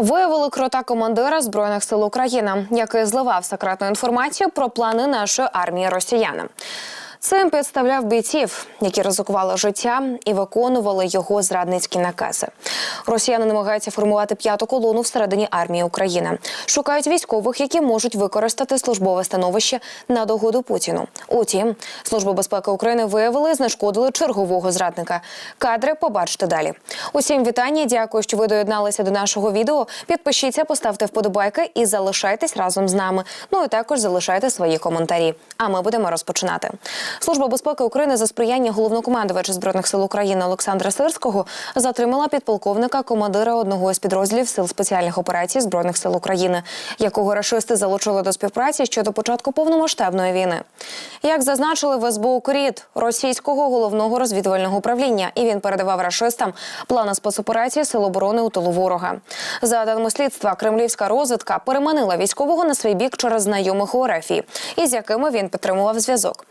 Виявили крота командира збройних сил України, який зливав секретну інформацію про плани нашої армії росіянам. Цим підставляв бійців, які ризикували життя і виконували його зрадницькі накази. Росіяни намагаються формувати п'яту колону всередині армії України. Шукають військових, які можуть використати службове становище на догоду Путіну. Утім, служба безпеки України виявили знешкодили чергового зрадника. Кадри побачите далі. Усім вітання. Дякую, що ви доєдналися до нашого відео. Підпишіться, поставте вподобайки і залишайтесь разом з нами. Ну і також залишайте свої коментарі. А ми будемо розпочинати. Служба безпеки України за сприяння головнокомандувача збройних сил України Олександра Сирського затримала підполковника командира одного із підрозділів сил спеціальних операцій збройних сил України, якого рашисти залучили до співпраці щодо початку повномасштабної війни. Як зазначили в СБУ «Кріт» російського головного розвідувального управління, і він передавав рашистам плани спецоперації сил оборони у тилу ворога. За даними слідства, кремлівська розвідка переманила військового на свій бік через знайомих у РФ, із якими він підтримував зв'язок.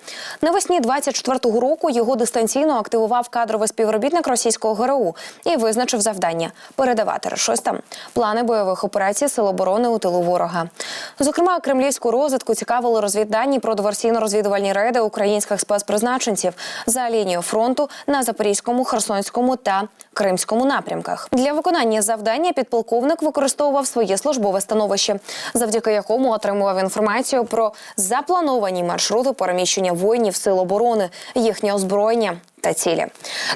Навесні 24-го року його дистанційно активував кадровий співробітник російського ГРУ і визначив завдання передавати рашистам плани бойових операцій сил оборони у тилу ворога. Зокрема, кремлівську розвідку цікавили розвіддані про диверсійно-розвідувальні рейди українських спецпризначенців за лінією фронту на Запорізькому, Херсонському та Кримському напрямках. Для виконання завдання підполковник використовував своє службове становище, завдяки якому отримував інформацію про заплановані маршрути переміщення воїнів сил оборони, їхнє озброєння. Та цілі.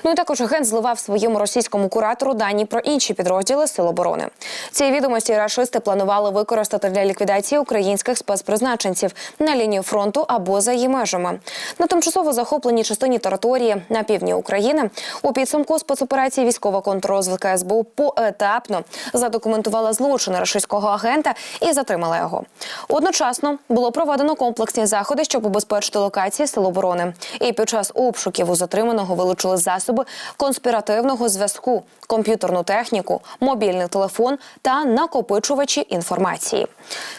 Ну і також агент зливав своєму російському куратору дані про інші підрозділи Сил оборони. Ці відомості рашисти планували використати для ліквідації українських спецпризначенців на лінію фронту або за її межами. На тимчасово захопленій частині території на півдні України у підсумку спецоперації військова контррозвідка СБУ поетапно задокументувала злочини рашистського агента і затримала його. Одночасно було проведено комплексні заходи, щоб убезпечити локації Сил оборони. І під час обшуків у затриманого вилучили засоби конспіративного зв'язку, комп'ютерну техніку, мобільний телефон та накопичувачі інформації.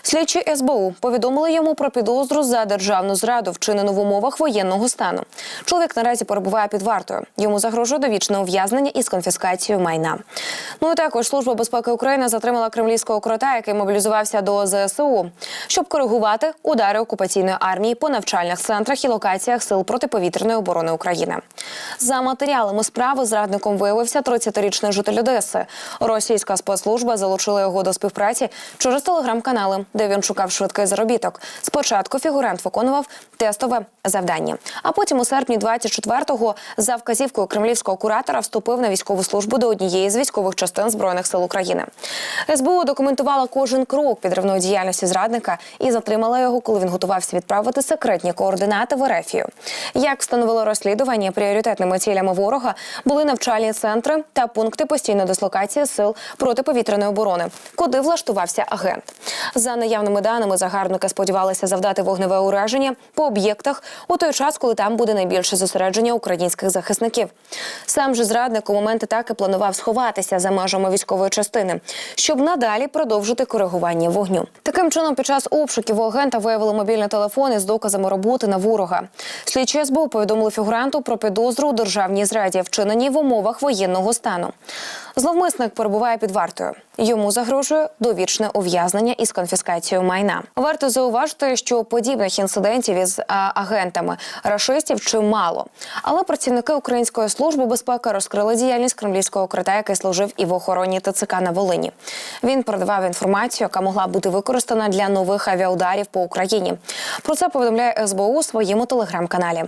Слідчі СБУ повідомили йому про підозру за державну зраду, вчинену в умовах воєнного стану. Чоловік наразі перебуває під вартою. Йому загрожує довічне ув'язнення із конфіскацією майна. Ну і також служба безпеки України затримала кремлівського крота, який мобілізувався до ЗСУ, щоб коригувати удари окупаційної армії по навчальних центрах і локаціях сил протиповітряної оборони України. За матеріалами справи зрадником виявився 30-річний житель Одеси. Російська спецслужба залучила його до співпраці через телеграм-канали, де він шукав швидкий заробіток. Спочатку фігурант виконував тестове завдання, а потім у серпні 24-го за вказівкою кремлівського куратора вступив на військову службу до однієї з військових частин збройних сил України. СБУ документувала кожен крок підривної діяльності зрадника і затримала його, коли він готувався відправити секретні координати в Ерефію. Як встановило розслідування, пріоритетними цілями ворога були навчальні центри та пункти постійної дислокації сил протиповітряної оборони, куди влаштувався агент. За наявними даними, загарбники сподівалися завдати вогневе ураження по об'єктах у той час, коли там буде найбільше зосередження українських захисників. Сам же зрадник у момент атаки планував сховатися за межами військової частини, щоб надалі продовжити коригування вогню. Таким чином, під час обшуків у агента виявили мобільний телефон із доказами роботи на ворога. Слідчі СБУ повідомили фігуранту про підозру у державній зраді, вчиненій в умовах воєнного стану. Зловмисник перебуває під вартою. Йому загрожує довічне ув'язнення із конфіскацією майна. Варто зауважити, що подібних інцидентів із агентами рашистів чимало. Але працівники Української служби безпеки розкрили діяльність кремлівського крита, який служив і в охороні ТЦК на Волині. Він передавав інформацію, яка могла бути використана для нових авіаударів по Україні. Про це повідомляє СБУ у своєму телеграм-каналі.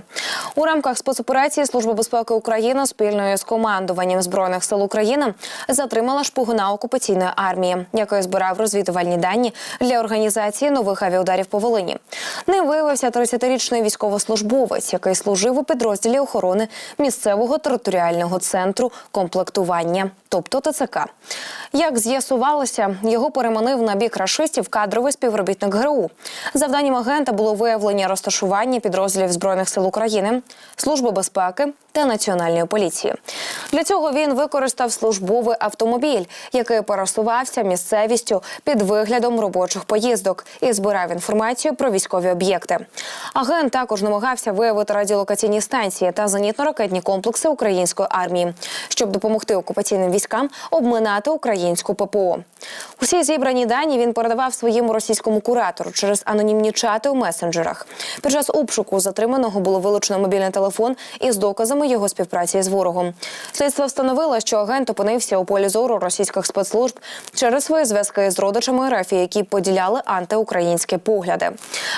У рамках спецоперації Служба безпеки України спільно з командуванням збройних сил України затримала шпигуна окупаційної армії, який збирав розвідувальні дані для організації нових авіаударів по Волині. Ним виявився 30-річний військовослужбовець, який служив у підрозділі охорони місцевого територіального центру комплектування, тобто ТЦК. Як з'ясувалося, його переманив на бік рашистів кадровий співробітник ГРУ. Завданням агента було виявлення розташування підрозділів збройних сил України, служби безпеки та національної поліції. Для цього він використав службовий автомобіль, який пересувався місцевістю під виглядом робочих поїздок і збирав інформацію про військові об'єкти. Агент також намагався виявити радіолокаційні станції та зенітно-ракетні комплекси української армії, щоб допомогти окупаційним військам обминати українську ППО. Усі зібрані дані він передавав своєму російському куратору через анонімні чати у месенджерах. Під час обшуку затриманого було вилучено мобільний телефон із доказами його співпраці з ворогом. Слідство встановило, що агент опинився у полі зору російських спецслужб через свої зв'язки з родичами РФ, які поділяли антиукраїнські погляди.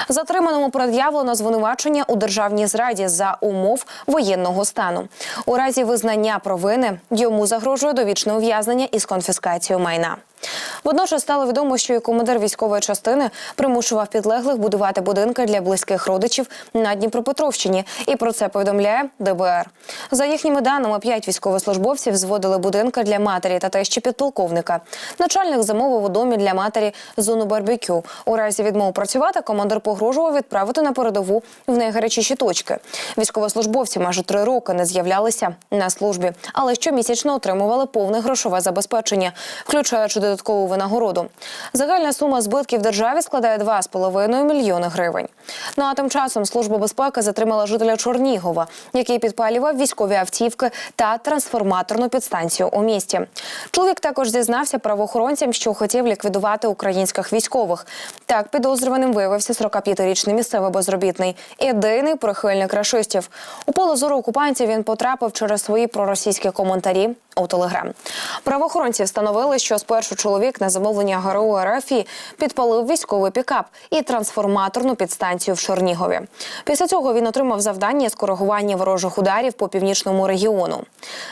Затриманому пред'явлено звинувачення у державній зраді за умов воєнного стану. У разі визнання провини йому загрожує довічне ув'язнення із конфіскацією майна. Водночас стало відомо, що і командир військової частини примушував підлеглих будувати будинки для близьких родичів на Дніпропетровщині, і про це повідомляє ДБР. За їхніми даними, п'ять військовослужбовців зводили будинки для матері та тещі підполковника. Начальник замовив у домі для матері зону барбекю. У разі відмови працювати командир погрожував відправити на передову в найгарячіші точки. Військовослужбовці майже три роки не з'являлися на службі, але щомісячно отримували повне грошове забезпечення, включаючи додаткову винагороду. Загальна сума збитків державі складає 2,5 мільйони гривень. Ну а тим часом служба безпеки затримала жителя Чорнігова, який підпалював військові автівки та трансформаторну підстанцію у місті. Чоловік також зізнався правоохоронцям, що хотів ліквідувати українських військових. Так підозрюваним виявився 45-річний місцевий безробітний, ідейний прихильник рашистів. У поле зору окупантів він потрапив через свої проросійські коментарі у телеграм. Правоохоронці встановили, що спершу чоловік на замовлення ГРУ РФ підпалив військовий пікап і трансформаторну підстанцію в Чернігові. Після цього він отримав завдання з коригування ворожих ударів по північному регіону.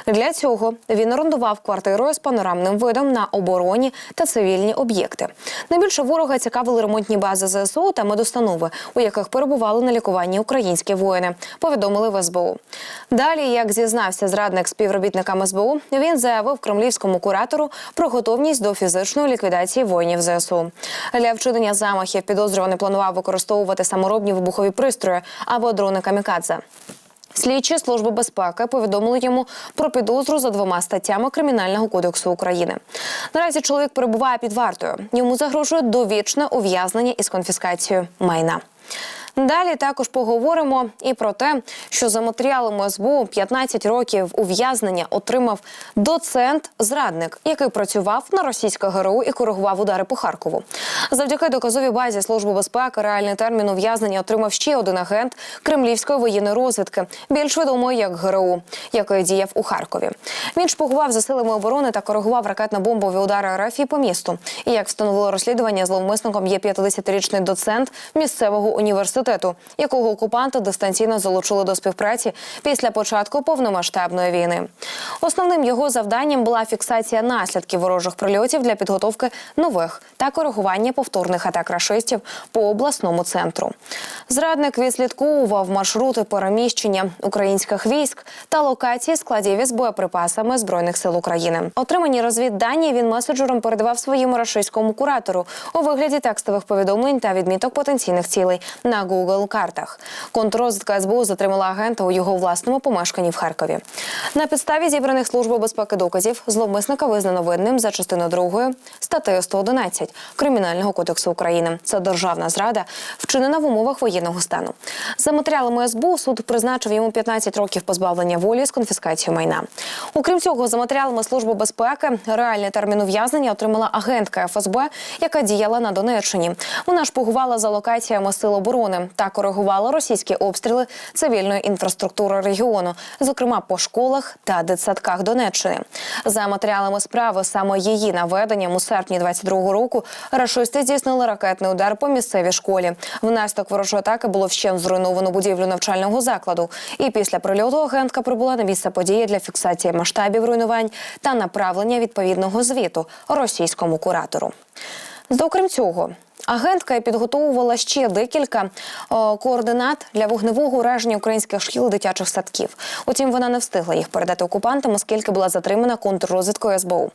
Для цього він орендував квартиру з панорамним видом на обороні та цивільні об'єкти. Найбільше ворога цікавили ремонтні бази ЗСУ та медустанови, у яких перебували на лікуванні українські воїни. Повідомили в СБУ. Далі, як зізнався зрадник співробітникам СБУ, він заявив кремлівському куратору про готовність до фізичної ліквідації воїнів ЗСУ. Для вчинення замахів підозрюваний планував використовувати саморобні вибухові пристрої або дрони камікадзе. Слідчі служби безпеки повідомили йому про підозру за двома статтями Кримінального кодексу України. Наразі чоловік перебуває під вартою. Йому загрожує довічне ув'язнення із конфіскацією майна. Далі також поговоримо і про те, що за матеріалами СБУ 15 років ув'язнення отримав доцент-зрадник, який працював на російське ГРУ і коригував удари по Харкову. Завдяки доказовій базі служби безпеки реальний термін ув'язнення отримав ще один агент кремлівської воєнної розвідки, більш відомий як ГРУ, який діяв у Харкові. Він шпигував за силами оборони та коригував ракетно-бомбові удари РФ по місту. І як встановило розслідування, зловмисником є 50-річний доцент місцевого університету, якого окупанти дистанційно залучили до співпраці після початку повномасштабної війни. Основним його завданням була фіксація наслідків ворожих прильотів для підготовки нових та коригування повторних атак рашистів по обласному центру. Зрадник відслідковував маршрути переміщення українських військ та локації складів із боєприпасами збройних сил України. Отримані розвіддані він меседжером передавав своєму рашистському куратору у вигляді текстових повідомлень та відміток потенційних цілей на Google картах. Контррозвідка СБУ затримала агента у його власному помешканні в Харкові. На підставі зібраних службою безпеки доказів зловмисника визнано винним за частиною 2 статтею 111 Кримінального кодексу України. Це державна зрада, вчинена в умовах воєнного стану. За матеріалами СБУ суд призначив йому 15 років позбавлення волі з конфіскацією майна. Окрім цього, за матеріалами служби безпеки реальний термін ув'язнення отримала агентка ФСБ, яка діяла на Донеччині. Вона шпигувала за локаціями сил оборони та коригувала російські обстріли цивільної інфраструктури регіону, зокрема по школах та дитсадках Донеччини. За матеріалами справи саме її наведенням у серпні 22-го року рашисти здійснили ракетний удар по місцевій школі. Внаслідок ворожої атаки було вщент зруйновано будівлю навчального закладу. І після прильоту агентка прибула на місце події для фіксації масштабів руйнувань та направлення відповідного звіту російському куратору. Окрім цього, агентка підготовувала ще декілька координат для вогневого ураження українських шкіл і дитячих садків. Утім, вона не встигла їх передати окупантам, оскільки була затримана контррозвідкою СБУ.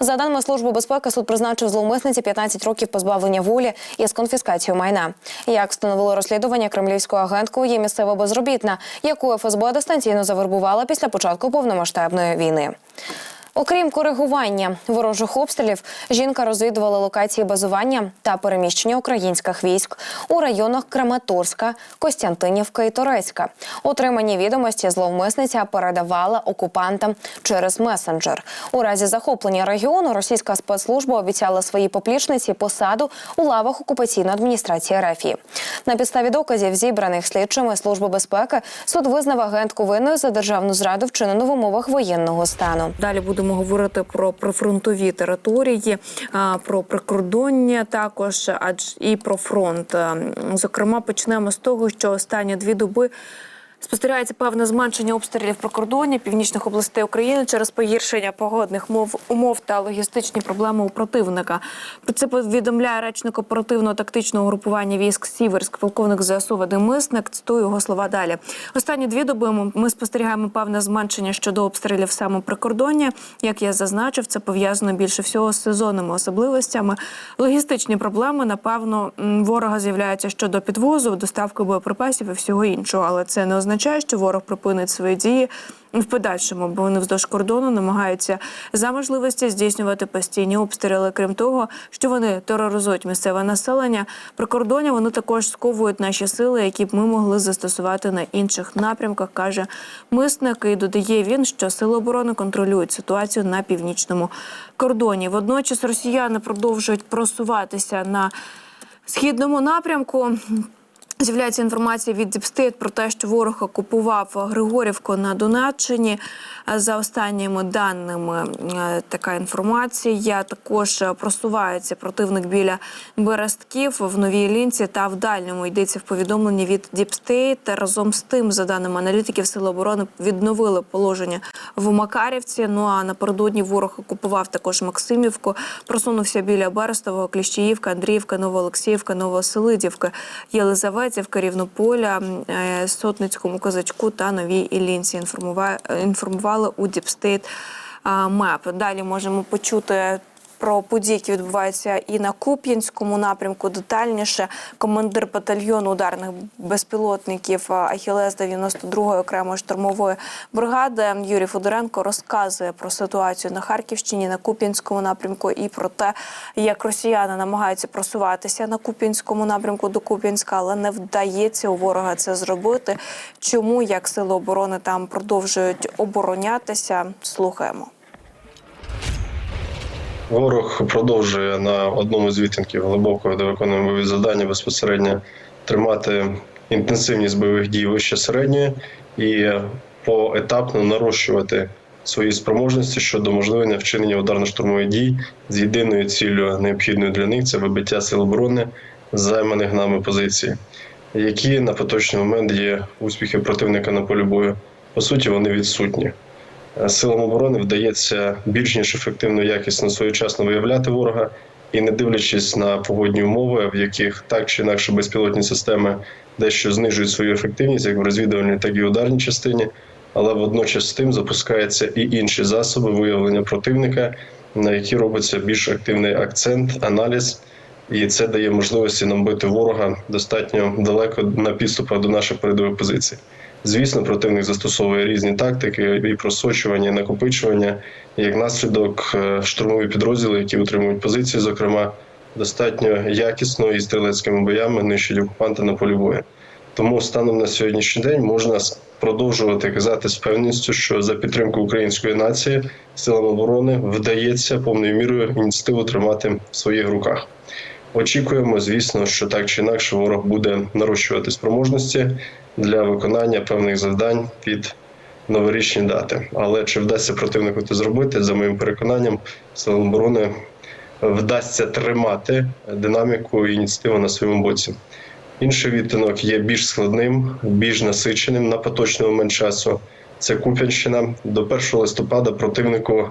За даними служби безпеки, суд призначив зловмисниці 15 років позбавлення волі із конфіскацією майна. Як встановило розслідування, кремлівською агенткою є місцева безробітна, яку ФСБ дистанційно завербувала після початку повномасштабної війни. Окрім коригування ворожих обстрілів, жінка розвідувала локації базування та переміщення українських військ у районах Краматорська, Костянтинівка і Торецька. Отримані відомості зловмисниця передавала окупантам через месенджер. У разі захоплення регіону російська спецслужба обіцяла своїй поплічниці посаду у лавах окупаційної адміністрації РФ. На підставі доказів, зібраних слідчими служби безпеки, суд визнав агентку винною за державну зраду, вчинену в умовах воєнного стану. Далі будемо говорити про прифронтові території, про прикордоння також, адже і про фронт. Е, Зокрема, почнемо з того, що останні дві доби. Спостерігається певне зменшення обстрілів прикордоння північних областей України через погіршення погодних мов умов та логістичні проблеми у противника. Про це повідомляє речник оперативного тактичного групування військ Сіверськ, полковник ЗСУ Вадим Мисник. Цитую його слова далі. Останні дві доби ми- спостерігаємо певне зменшення щодо обстрілів саме прикордоння. Як я зазначив, це пов'язано більше всього з сезонними особливостями. Логістичні проблеми, напевно, ворога з'являються щодо підвозу, доставки боєприпасів і всього іншого, але це не означає, що ворог припинить свої дії в подальшому, бо вони вздовж кордону намагаються за можливості здійснювати постійні обстріли. Крім того, що вони тероризують місцеве населення, прикордоння вони також сковують наші сили, які б ми могли застосувати на інших напрямках, каже мисник. І додає він, що сили оборони контролюють ситуацію на північному кордоні. Водночас росіяни продовжують просуватися на східному напрямку. З'являється інформація від Діпстейт про те, що ворог окупував Григорівку на Донеччині. За останніми даними е, така інформація. Також просувається противник біля Берестків в новій лінці та в дальньому йдеться в повідомленні від Діпстейт. Разом з тим, за даними аналітиків, сили оборони відновили положення в Макарівці. Ну а напередодні ворог окупував також Максимівку, просунувся біля Берестового, Кліщіївка, Андріївка, Новоолексіївка, Новоселидівки, Єлизаветівка, Рівнополя, Керівнополя, Сотницькому козачку та Новій Іллінці. Інформува- інформували у Діпстейт МЕП. Далі можемо почути. Про події, які відбуваються і на Куп'янському напрямку, детальніше командир батальйону ударних безпілотників Ахілес 92-ї окремої штурмової бригади Юрій Федоренко розказує про ситуацію на Харківщині, на Куп'янському напрямку і про те, як росіяни намагаються просуватися на Куп'янському напрямку до Куп'янська, але не вдається у ворога це зробити. Чому як сили оборони там продовжують оборонятися? Слухаємо. Ворог продовжує на одному з відтинків глибокого, де виконуємо бойові завдання безпосередньо тримати інтенсивність бойових дій вище середньої і поетапно нарощувати свої спроможності щодо можливого вчинення ударно-штурмових дій з єдиною ціллю, необхідною для них це вибиття сил оборони займаних нами позицій, які на поточний момент є успіхи противника на полі бою. По суті, вони відсутні. Силам оборони вдається більш ніж ефективно, якісно своєчасно виявляти ворога і не дивлячись на погодні умови, в яких так чи інакше безпілотні системи дещо знижують свою ефективність, як в розвідувальній, так і ударній частині. Але водночас з тим запускаються і інші засоби виявлення противника, на які робиться більш активний акцент, аналіз, і це дає можливості нам бити ворога достатньо далеко на підступах до наших передових позицій. Звісно, противник застосовує різні тактики і просочування, і накопичування. І як наслідок, е, штурмові підрозділи, які утримують позиції, зокрема, достатньо якісно і стрілецькими боями нищать окупанта на полі бою. Тому станом на сьогоднішній день можна продовжувати казати з певністю, що за підтримку української нації силам оборони вдається повною мірою ініціативу тримати в своїх руках. Очікуємо, звісно, що так чи інакше ворог буде нарощувати спроможності для виконання певних завдань під новорічні дати. Але чи вдасться противнику це зробити, за моїм переконанням, силам оборони вдасться тримати динаміку і ініціативу на своєму боці. Інший відтинок є більш складним, більш насиченим на поточний момент часу. Це Куп'янщина. До 1 листопада противнику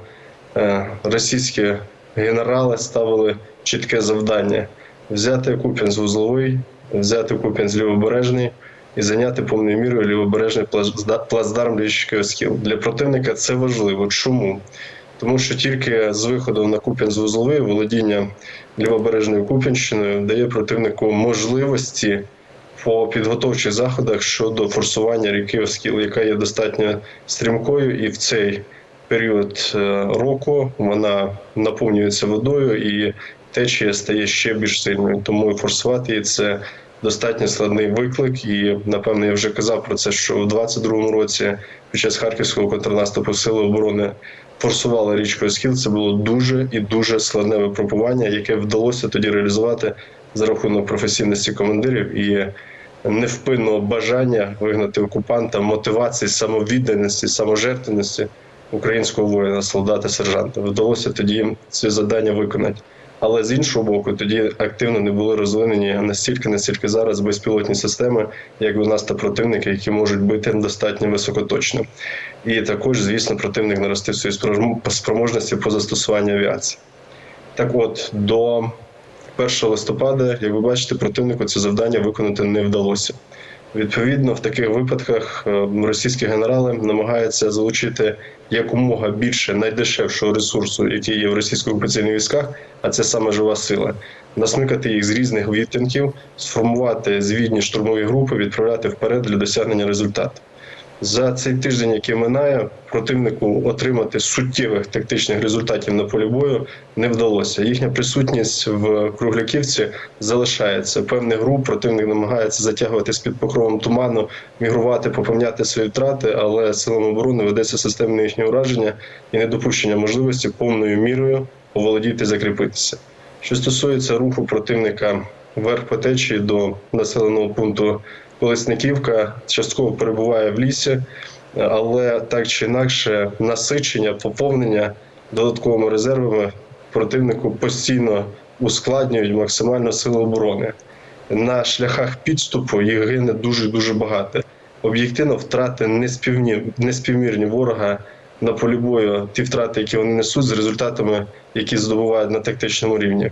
е, російські генерали ставили чітке завдання взяти Куп'ян з вузловий, взяти Куп'ян з лівобережний і зайняти повною мірою лівобережний плацда- плацдарм Лічський Оскіл. Для противника це важливо. Чому? Тому що тільки з виходом на Куп'ян з вузловий володіння лівобережною Куп'янщиною дає противнику можливості по підготовчих заходах щодо форсування ріки Оскіл, яка є достатньо стрімкою, і в цей період е, року вона наповнюється водою і течія стає ще більш сильною. Тому форсувати її це достатньо складний виклик. І напевно я вже казав про це, що у 22-му році під час харківського контрнаступу сили оборони форсували річкою Схіл. Це було дуже і дуже складне випробування, яке вдалося тоді реалізувати за рахунок професійності командирів і невпинного бажання вигнати окупанта, мотивації, самовідданості, саможертвеності українського воїна, солдата, сержанта. Вдалося тоді це завдання виконати. Але з іншого боку, тоді активно не були розвинені настільки, настільки зараз безпілотні системи, як у нас та противники, які можуть бити достатньо високоточно. І також, звісно, противник наростив свої спроможності по застосуванню авіації. Так от, до 1 листопада, як ви бачите, противнику це завдання виконати не вдалося. Відповідно, в таких випадках е, російські генерали намагаються залучити якомога більше найдешевшого ресурсу, який є в російських окупаційних військах, а це саме жива сила. Насмикати їх з різних відтинків, сформувати звідні штурмові групи, відправляти вперед для досягнення результату. За цей тиждень, який минає, противнику отримати суттєвих тактичних результатів на полі бою не вдалося. Їхня присутність в Кругляківці залишається. Певних груп противник намагається затягувати з під покровом туману, мігрувати, поповняти свої втрати, але силам оборони ведеться системне їхнє ураження і недопущення можливості повною мірою оволодіти, закріпитися. Що стосується руху противника вверх по течії до населеного пункту Колесниківка, частково перебуває в лісі, але так чи інакше насичення, поповнення додатковими резервами противнику постійно ускладнюють максимально сили оборони. На шляхах підступу їх гине дуже дуже багато. Об'єктивно втрати неспівні, неспівмірні ворога на полі бою, ті втрати, які вони несуть, з результатами, які здобувають на тактичному рівні.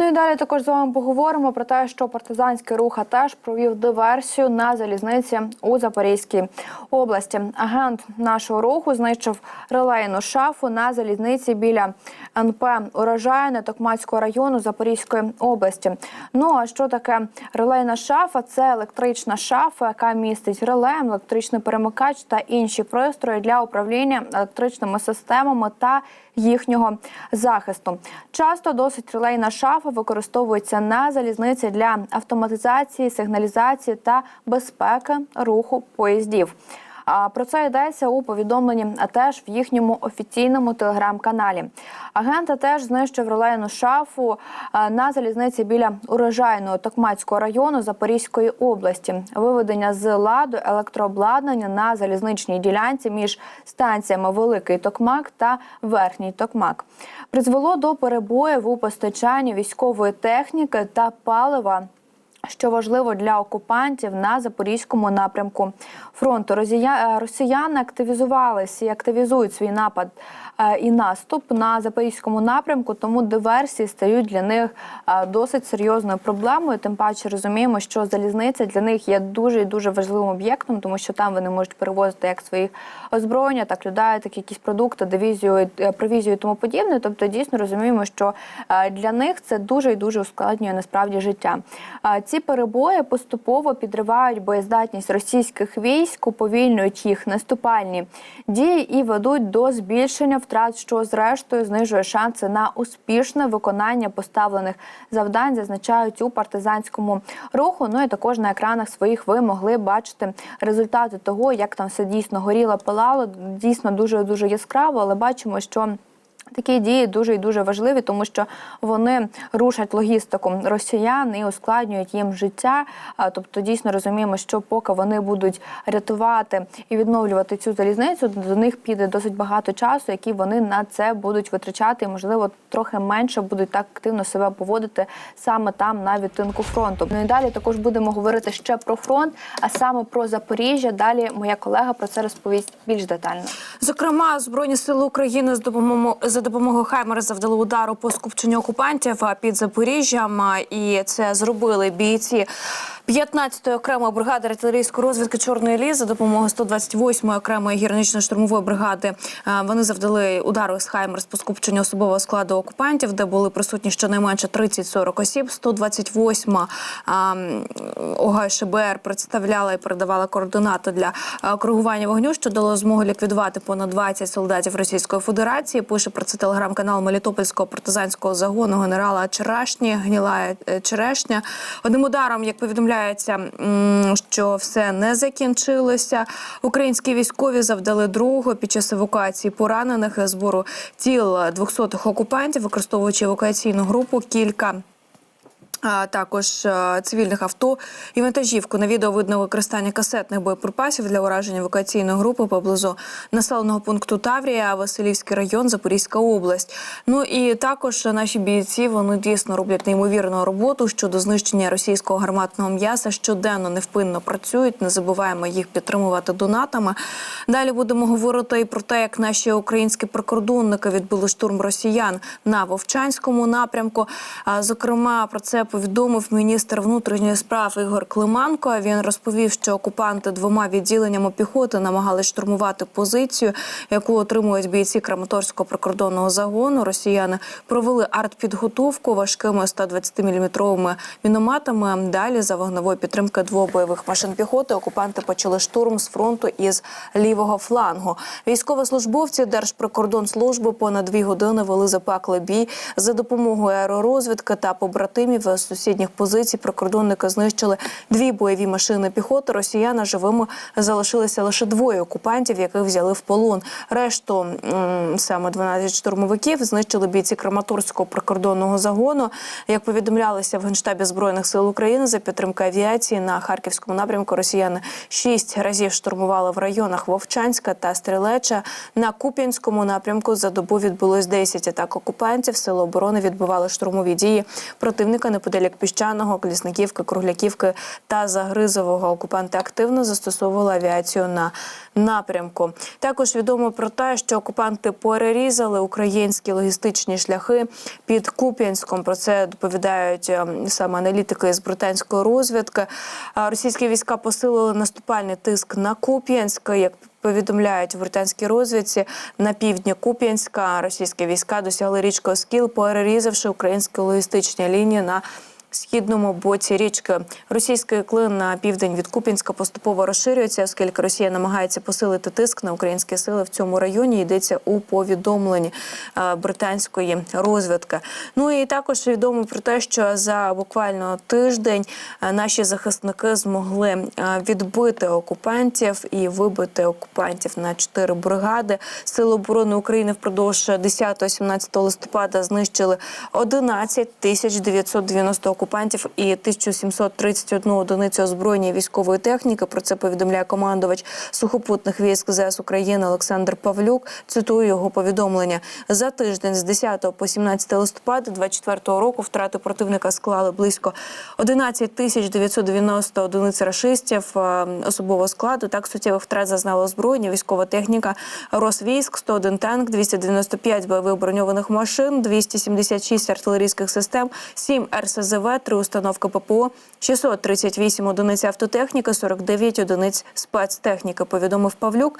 Ну і далі також з вами поговоримо про те, що партизанський рух теж провів диверсію на залізниці у Запорізькій області. Агент нашого руху знищив релейну шафу на залізниці біля НП урожайне Токмацького району Запорізької області. Ну а що таке релейна шафа? Це електрична шафа, яка містить реле, електричний перемикач та інші пристрої для управління електричними системами та їхнього захисту. Часто досить релейна шафа використовується на залізниці для автоматизації, сигналізації та безпеки руху поїздів. А про це йдеться у повідомленні, а теж в їхньому офіційному телеграм-каналі. Агента теж знищив релейну шафу на залізниці біля урожайного Токмацького району Запорізької області. Виведення з ладу електрообладнання на залізничній ділянці між станціями Великий Токмак та Верхній Токмак призвело до перебоїв у постачанні військової техніки та палива що важливо для окупантів на запорізькому напрямку фронту. Е, Росіяни активізувалися і активізують свій напад і наступ на запорізькому напрямку, тому диверсії стають для них е, досить серйозною проблемою. Тим паче розуміємо, що залізниця для них є дуже і дуже важливим об'єктом, тому що там вони можуть перевозити як свої озброєння, так людей, так якісь продукти, дивізію, е, провізію і тому подібне. Тобто дійсно розуміємо, що е, для них це дуже і дуже ускладнює насправді життя. Е, Ці перебої поступово підривають боєздатність російських військ, уповільнюють їх наступальні дії і ведуть до збільшення втрат, що зрештою знижує шанси на успішне виконання поставлених завдань, зазначають у партизанському руху. Ну і також на екранах своїх ви могли бачити результати того, як там все дійсно горіло, палало. Дійсно дуже дуже яскраво, але бачимо, що. Такі дії дуже і дуже важливі, тому що вони рушать логістику росіян і ускладнюють їм життя. Тобто, дійсно розуміємо, що поки вони будуть рятувати і відновлювати цю залізницю, до них піде досить багато часу, який вони на це будуть витрачати. І, можливо, трохи менше будуть так активно себе поводити саме там на відтинку фронту. Ну і далі також будемо говорити ще про фронт, а саме про Запоріжжя. Далі моя колега про це розповість більш детально. Зокрема, збройні сили України з допомогою за допомогою Хаймера завдали удару по скупченню окупантів під Запоріжжям. І це зробили бійці 15-ї окремої бригади артилерійської розвідки Чорної ліс за допомогою 128-ї окремої гірнично-штурмової бригади. е, Вони завдали удару з Хаймерс по скупченню особового складу окупантів, де були присутні щонайменше 30-40 осіб. 128-ма а, м, ОГШБР представляла і передавала координати для е, коригування вогню, що дало змогу ліквідувати понад 20 солдатів Російської Федерації. Пише про це телеграм-канал Мелітопольського партизанського загону генерала Черешні, гнілая е, Черешня. Одним ударом, як повідомляється, що все не закінчилося. Українські військові завдали другого під час евакуації поранених збору тіл 200 окупантів, використовуючи евакуаційну групу кілька. А також е, цивільних авто і вантажівку. На відео видно використання касетних боєприпасів для ураження евакуаційної групи поблизу населеного пункту Таврія, Василівський район, Запорізька область. Ну і також наші бійці вони дійсно роблять неймовірну роботу щодо знищення російського гарматного м'яса. Щоденно невпинно працюють. Не забуваємо їх підтримувати донатами. Далі будемо говорити і про те, як наші українські прикордонники відбили штурм росіян на Вовчанському напрямку. Зокрема, про це повідомив міністр внутрішніх справ Ігор Климанко. Він розповів, що окупанти двома відділеннями піхоти намагались штурмувати позицію, яку отримують бійці Краматорського прикордонного загону. Росіяни провели артпідготовку важкими 120-мм мінометами. Далі за вогневої підтримки двох бойових машин піхоти окупанти почали штурм з фронту із лівого флангу. Військовослужбовці Держприкордонслужби понад дві години вели запеклий бій за допомогою аеророзвідки та побратимів з сусідніх позицій. Прикордонники знищили дві бойові машини піхоти. Росіяни живими залишилися лише двоє окупантів, яких взяли в полон. Решту саме 12 штурмовиків знищили бійці Краматорського прикордонного загону. Як повідомлялося в генштабі збройних сил України за підтримки авіації на харківському напрямку, росіяни шість разів штурмували в районах Вовчанська та Стрілеча. На Куп'янському напрямку за добу відбулось 10 атак окупантів. Сили оборони відбивали штурмові дії противника неподалік піщаного, Клісниківки, Кругляківки та Загризового. Окупанти активно застосовували авіацію на напрямку. Також відомо про те, що окупанти перерізали українські логістичні шляхи під Куп'янськом. Про це доповідають ем, саме аналітики з британської розвідки. Російські війська посилили наступальний тиск на Куп'янськ. Як Повідомляють в британській розвідці. На півдні Куп'янська російські війська досягли річки Оскіл, перерізавши українські логістичні лінії на східному боці річки. Російський клин на південь від Куп'янська поступово розширюється, оскільки Росія намагається посилити тиск на українські сили в цьому районі. Йдеться у повідомленні е, британської розвідки. Ну і також відомо про те, що за буквально тиждень е, наші захисники змогли е, відбити окупантів і вибити окупантів на чотири бригади. Сили оборони України впродовж 10-17 листопада знищили 11 тисяч 990 окупантів і 1731 одиницю озброєння військової техніки. Про це повідомляє командувач сухопутних військ ЗС України Олександр Павлюк. Цитую його повідомлення за тиждень з 10 по 17 листопада 24 року. Втрати противника склали близько 11 тисяч 990 одиниць рашистів особового складу. Так суттєвих втрат зазнало озброєння, військова техніка, Росвійськ, 101 танк, 295 бойових броньованих машин, 276 артилерійських систем, 7 РСЗВ, 3 установки ППО, 638 одиниць автотехніки, 49 одиниць спецтехніки. Повідомив Павлюк.